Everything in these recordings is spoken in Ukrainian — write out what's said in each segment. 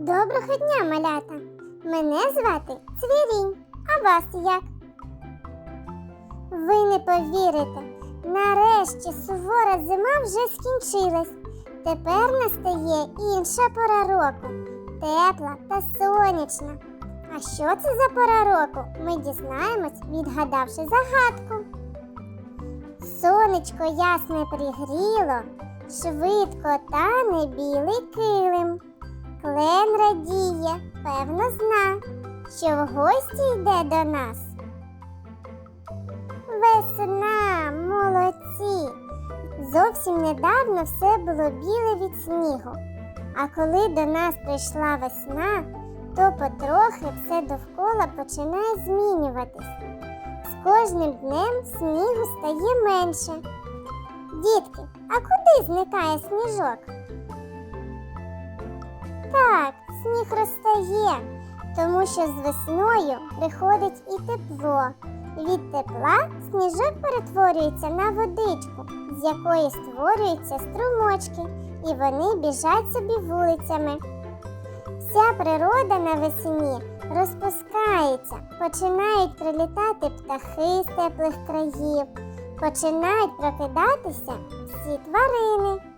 Доброго дня, малята! Мене звати Цвірінь, а вас як? Ви не повірите, нарешті сувора зима вже скінчилась. Тепер настає інша пора року тепла та сонячна. А що це за пора року? Ми дізнаємось, відгадавши загадку. Сонечко ясне пригріло, швидко тане білий килим. Клен радіє, певно, зна, що в гості йде до нас. Весна, молодці! Зовсім недавно все було біле від снігу. А коли до нас прийшла весна, то потрохи все довкола починає змінюватись. З кожним днем снігу стає менше. Дітки, а куди зникає сніжок? Розтає, тому що з весною приходить і тепло. Від тепла сніжок перетворюється на водичку, з якої створюються струмочки, і вони біжать собі вулицями. Вся природа навесні розпускається, починають прилітати птахи з теплих країв, починають прокидатися всі тварини.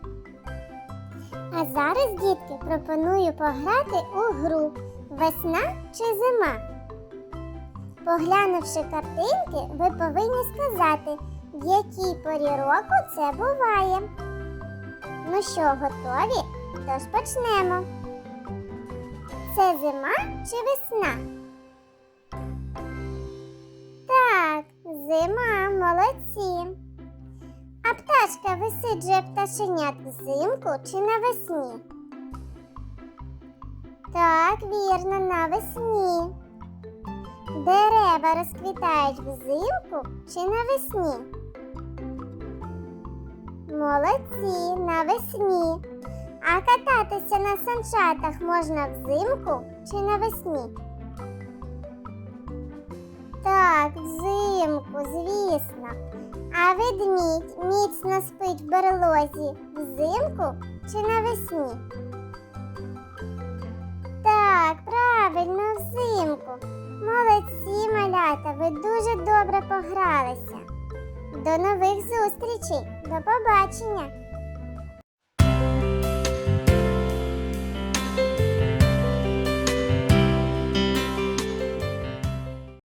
Зараз, дітки, пропоную пограти у гру Весна чи зима. Поглянувши картинки, ви повинні сказати, в якій порі року це буває. Ну що, готові? Тож почнемо. Це зима чи весна? Так, зима, молодці. Пташка висиджує пташенят взимку чи навесні? Так, вірно, навесні. Дерева розквітають взимку чи навесні? Молодці, навесні. А кататися на санчатах можна взимку чи навесні? Так, взимку, звісно. А ведмідь міцно спить в берлозі взимку чи навесні? Так, правильно, взимку. Молодці, малята, ви дуже добре погралися. До нових зустрічей. До побачення!